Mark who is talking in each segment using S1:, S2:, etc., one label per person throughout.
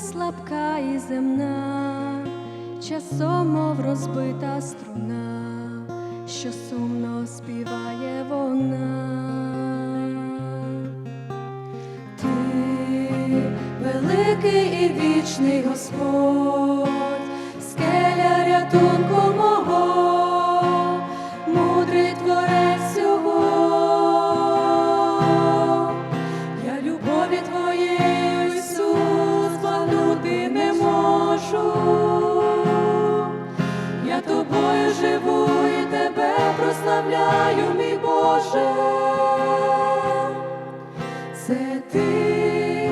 S1: слабка і земна, часом, мов розбита струна, що сумно співає вона. Ти великий і вічний Господь, скеля рятунку можу. Я тобою живу і тебе прославляю, мій Боже. Це ти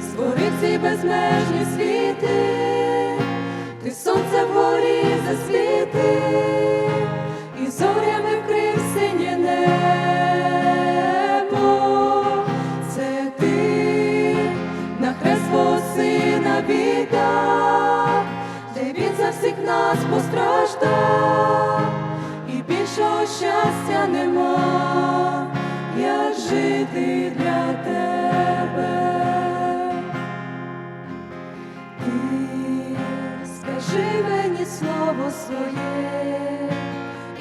S1: створив ці безмежні світи, ти сонце вгорі засвіти, нас постраждав, і більшого щастя нема, як жити для тебе. Ти скажи мені слово своє,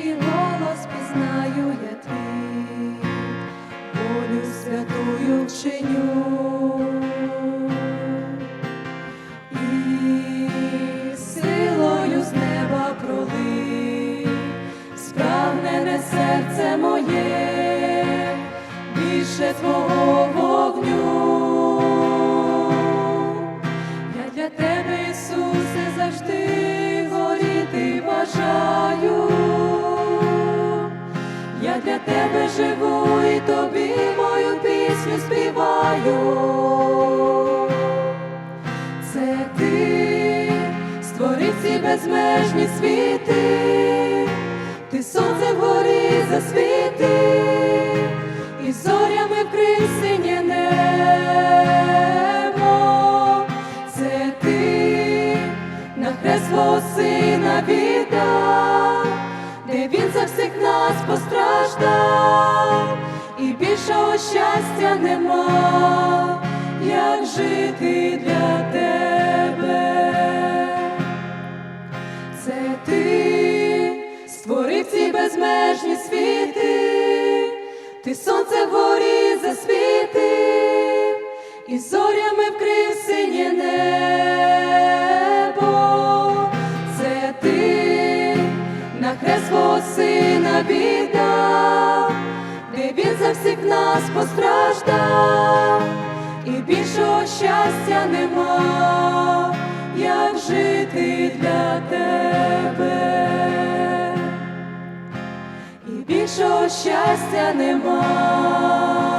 S1: і голос пізнаю я твій, справнене серце моє, більше твого вогню. Я для тебе, Ісусе, завжди горіти бажаю. Я для тебе живу і тобі мою пісню співаю. Це ти створив ці безмежні світи, віддав, де він за всіх нас постраждав, і більшого щастя нема, як жити для тебе. Це ти створив ці безмежні світи, ти сонце вгорі засвітив, і зорями вкрив синє небо. Віддав, де він за всіх нас постраждав, і більшого щастя нема, як жити для тебе, і більшого щастя нема,